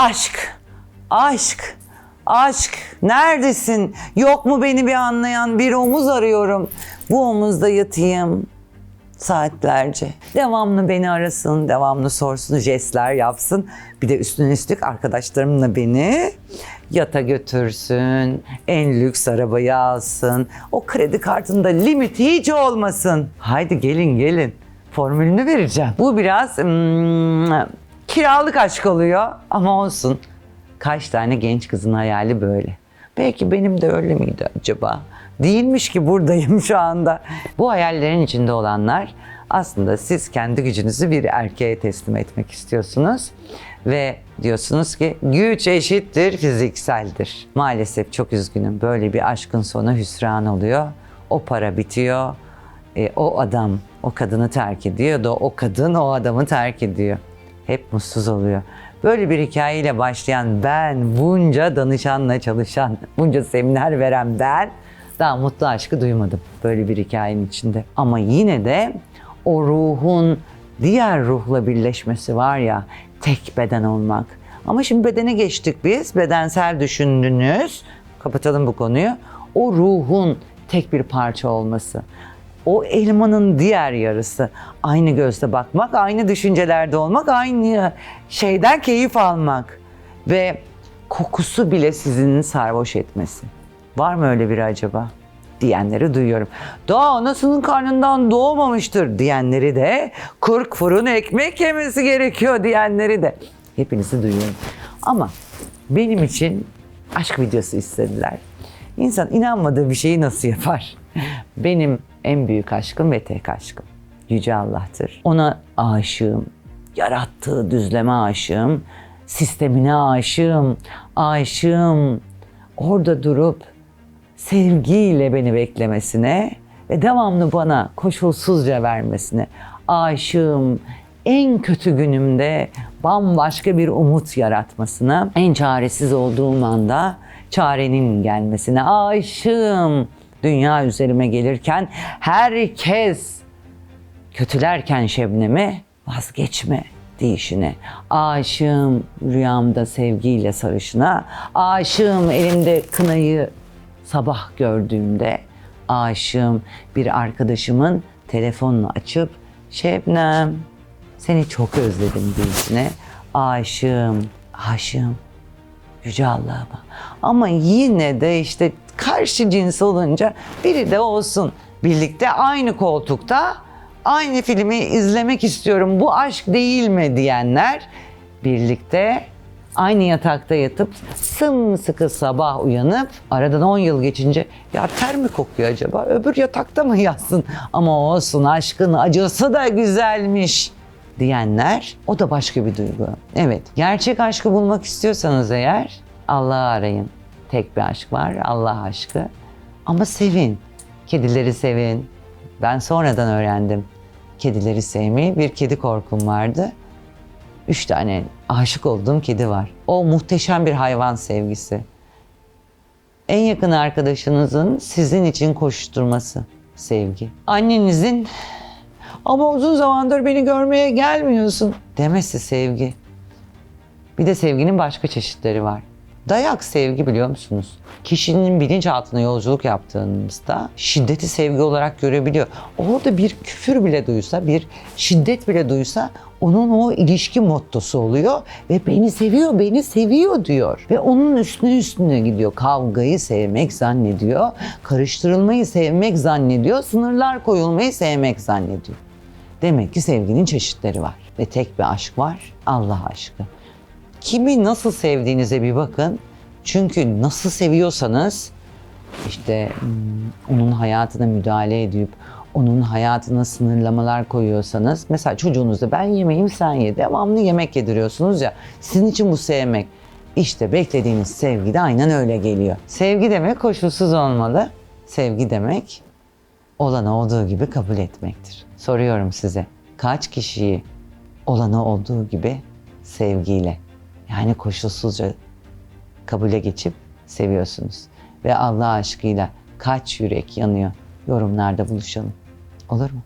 Aşk, aşk, aşk. Neredesin? Yok mu beni bir anlayan bir omuz arıyorum. Bu omuzda yatayım saatlerce. Devamlı beni arasın, devamlı sorsun, jestler yapsın. Bir de üstüne üstlük arkadaşlarımla beni yata götürsün, en lüks arabayı alsın. O kredi kartında limiti hiç olmasın. Haydi gelin gelin. Formülünü vereceğim. Bu biraz hmm, kiralık aşk oluyor ama olsun. Kaç tane genç kızın hayali böyle. Belki benim de öyle miydi acaba? Değilmiş ki buradayım şu anda. Bu hayallerin içinde olanlar aslında siz kendi gücünüzü bir erkeğe teslim etmek istiyorsunuz. Ve diyorsunuz ki güç eşittir fizikseldir. Maalesef çok üzgünüm böyle bir aşkın sonu hüsran oluyor. O para bitiyor. E, o adam o kadını terk ediyor da o kadın o adamı terk ediyor. Hep mutsuz oluyor. Böyle bir hikayeyle başlayan ben, bunca danışanla çalışan, bunca seminer veren ben daha mutlu aşkı duymadım böyle bir hikayenin içinde. Ama yine de o ruhun diğer ruhla birleşmesi var ya tek beden olmak. Ama şimdi bedene geçtik biz. Bedensel düşündünüz. Kapatalım bu konuyu. O ruhun tek bir parça olması. O elmanın diğer yarısı. Aynı gözle bakmak, aynı düşüncelerde olmak, aynı şeyden keyif almak. Ve kokusu bile sizin sarhoş etmesi. Var mı öyle biri acaba? diyenleri duyuyorum. Daha anasının karnından doğmamıştır diyenleri de 40 fırın ekmek yemesi gerekiyor diyenleri de hepinizi duyuyorum. Ama benim için aşk videosu istediler. İnsan inanmadığı bir şeyi nasıl yapar? Benim en büyük aşkım ve tek aşkım Yüce Allah'tır. Ona aşığım. Yarattığı düzleme aşığım. Sistemine aşığım. Aşığım. Orada durup sevgiyle beni beklemesine ve devamlı bana koşulsuzca vermesine aşığım. En kötü günümde bambaşka bir umut yaratmasına, en çaresiz olduğum anda çarenin gelmesine aşığım. Dünya üzerime gelirken herkes kötülerken Şebnem'e vazgeçme deyişine, aşığım rüyamda sevgiyle sarışına, aşığım elimde kınayı sabah gördüğümde, aşığım bir arkadaşımın telefonunu açıp Şebnem seni çok özledim deyişine, aşığım, aşığım Yüce Allah'ıma. Ama yine de işte karşı cins olunca biri de olsun. Birlikte aynı koltukta aynı filmi izlemek istiyorum. Bu aşk değil mi diyenler birlikte aynı yatakta yatıp sımsıkı sabah uyanıp aradan 10 yıl geçince ya ter mi kokuyor acaba? Öbür yatakta mı yatsın? Ama olsun aşkın acısı da güzelmiş diyenler o da başka bir duygu. Evet gerçek aşkı bulmak istiyorsanız eğer Allah'ı arayın. Tek bir aşk var Allah aşkı. Ama sevin. Kedileri sevin. Ben sonradan öğrendim. Kedileri sevmeyi. Bir kedi korkum vardı. Üç tane aşık olduğum kedi var. O muhteşem bir hayvan sevgisi. En yakın arkadaşınızın sizin için koşturması sevgi. Annenizin ama uzun zamandır beni görmeye gelmiyorsun demesi sevgi. Bir de sevginin başka çeşitleri var. Dayak sevgi biliyor musunuz? Kişinin bilinçaltına yolculuk yaptığımızda şiddeti sevgi olarak görebiliyor. Orada bir küfür bile duysa, bir şiddet bile duysa onun o ilişki mottosu oluyor ve beni seviyor, beni seviyor diyor. Ve onun üstüne üstüne gidiyor. Kavgayı sevmek zannediyor, karıştırılmayı sevmek zannediyor, sınırlar koyulmayı sevmek zannediyor. Demek ki sevginin çeşitleri var ve tek bir aşk var, Allah aşkı. Kimi nasıl sevdiğinize bir bakın. Çünkü nasıl seviyorsanız işte hmm, onun hayatına müdahale edip onun hayatına sınırlamalar koyuyorsanız mesela çocuğunuzda ben yemeyeyim sen ye devamlı yemek yediriyorsunuz ya sizin için bu sevmek işte beklediğiniz sevgi de aynen öyle geliyor. Sevgi demek koşulsuz olmalı. Sevgi demek olanı olduğu gibi kabul etmektir. Soruyorum size kaç kişiyi olanı olduğu gibi sevgiyle yani koşulsuzca kabule geçip seviyorsunuz. Ve Allah aşkıyla kaç yürek yanıyor yorumlarda buluşalım. Olur mu?